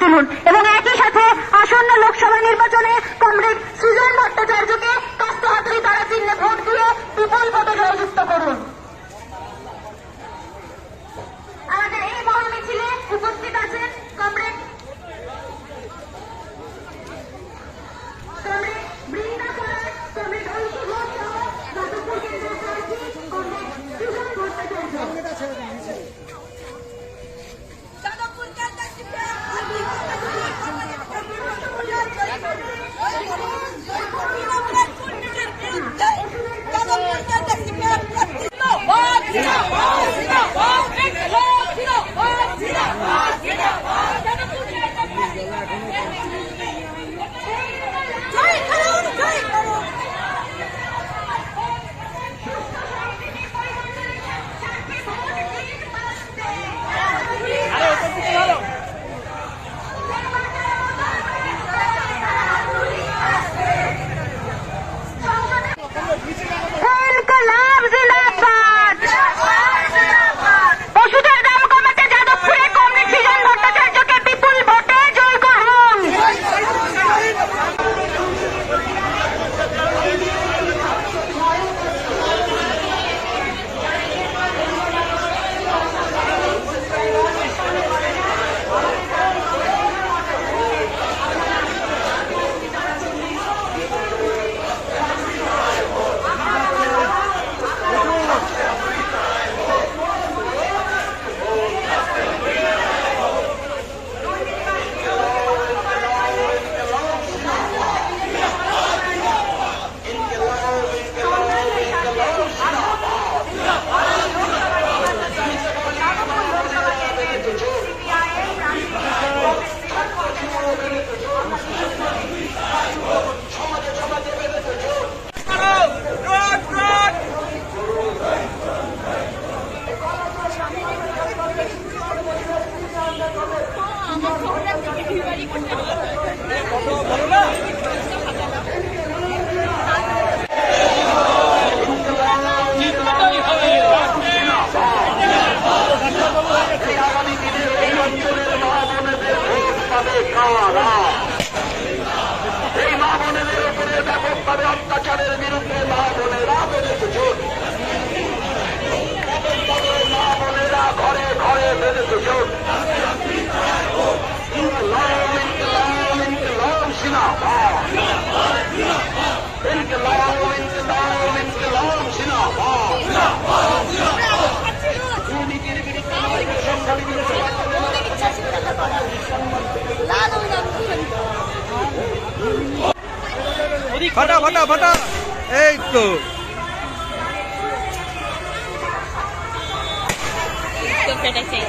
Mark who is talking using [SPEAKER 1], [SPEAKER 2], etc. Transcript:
[SPEAKER 1] তুলুন এবং একই সাথে আসন্ন লোকসভা নির্বাচনে কমরেড সৃজন ভট্টাচার্যকে কাস্ত হাতুড়ি তারা চিহ্নে ভোট দিয়ে বিপুল ভোটে জয়যুক্ত করুন। এই
[SPEAKER 2] মা বোনেদের উপরে ব্যাপকভাবে অত্যাচারের বিরুদ্ধে মা বোনেরা বেঁধেছে জোট মা বোনেরা ঘরে ঘরে বেঁধেছে জোট
[SPEAKER 3] ফাটা ফাটা ফাটা। এই তো।
[SPEAKER 4] চাই